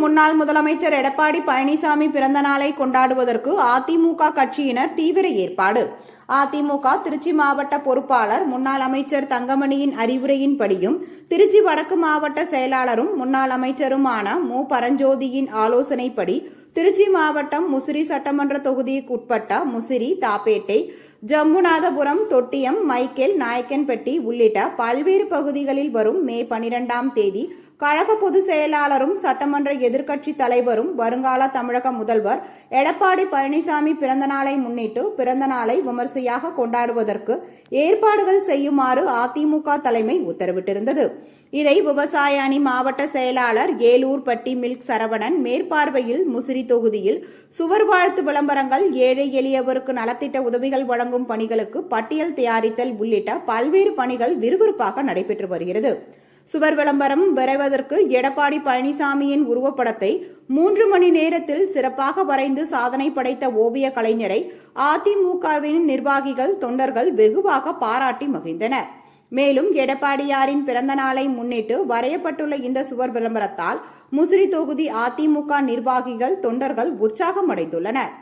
முதலமைச்சர் எடப்பாடி பழனிசாமி பிறந்த நாளை கொண்டாடுவதற்கு அதிமுக கட்சியினர் தீவிர ஏற்பாடு. அதிமுக திருச்சி மாவட்ட பொறுப்பாளர் முன்னாள் அமைச்சர் தங்கமணியின் அறிவுரையின்படியும் திருச்சி வடக்கு மாவட்ட செயலாளரும் முன்னாள் அமைச்சருமான மு. பரஞ்சோதியின் ஆலோசனைப்படி திருச்சி மாவட்டம் முசிறி சட்டமன்ற தொகுதிக்குட்பட்ட முசிறி தாப்பேட்டை ஜம்புநாதபுரம் தொட்டியம் மைக்கேல் நாயக்கன்பட்டி உள்ளிட்ட பல்வேறு பகுதிகளில் வரும் மே பனிரெண்டாம் தேதி கழக பொதுச் செயலாளரும் சட்டமன்ற எதிர்க்கட்சி தலைவரும் வருங்கால தமிழக முதல்வர் எடப்பாடி பழனிசாமி பிறந்த நாளை முன்னிட்டு பிறந்த நாளை விமர்சையாக கொண்டாடுவதற்கு ஏற்பாடுகள் செய்யுமாறு அதிமுக தலைமை உத்தரவிட்டிருந்தது. இதை விவசாய அணி மாவட்ட செயலாளர் ஏலூர்பட்டி மில்க் சரவணன் மேற்பார்வையில் முசிறி தொகுதியில் சுவர் வாழ்த்து விளம்பரங்கள் ஏழை எளியவருக்கு நலத்திட்ட உதவிகள் வழங்கும் பணிகளுக்கு பட்டியல் தயாரித்தல் உள்ளிட்ட பல்வேறு பணிகள் விறுவிறுப்பாக நடைபெற்று வருகிறது. சுவர் விளம்பரம் வரைவதற்கு எடப்பாடி பழனிசாமியின் உருவப்படத்தை மூன்று மணி நேரத்தில் சிறப்பாக வரைந்து சாதனை படைத்த ஓவிய கலைஞரை அதிமுகவின் நிர்வாகிகள் தொண்டர்கள் வெகுவாக பாராட்டி மகிழ்ந்தனர். மேலும் எடப்பாடியாரின் பிறந்த நாளை முன்னிட்டு வரையப்பட்டுள்ள இந்த சுவர் விளம்பரத்தால் முசிறி தொகுதி அதிமுக நிர்வாகிகள் தொண்டர்கள் உற்சாகம் அடைந்துள்ளனர்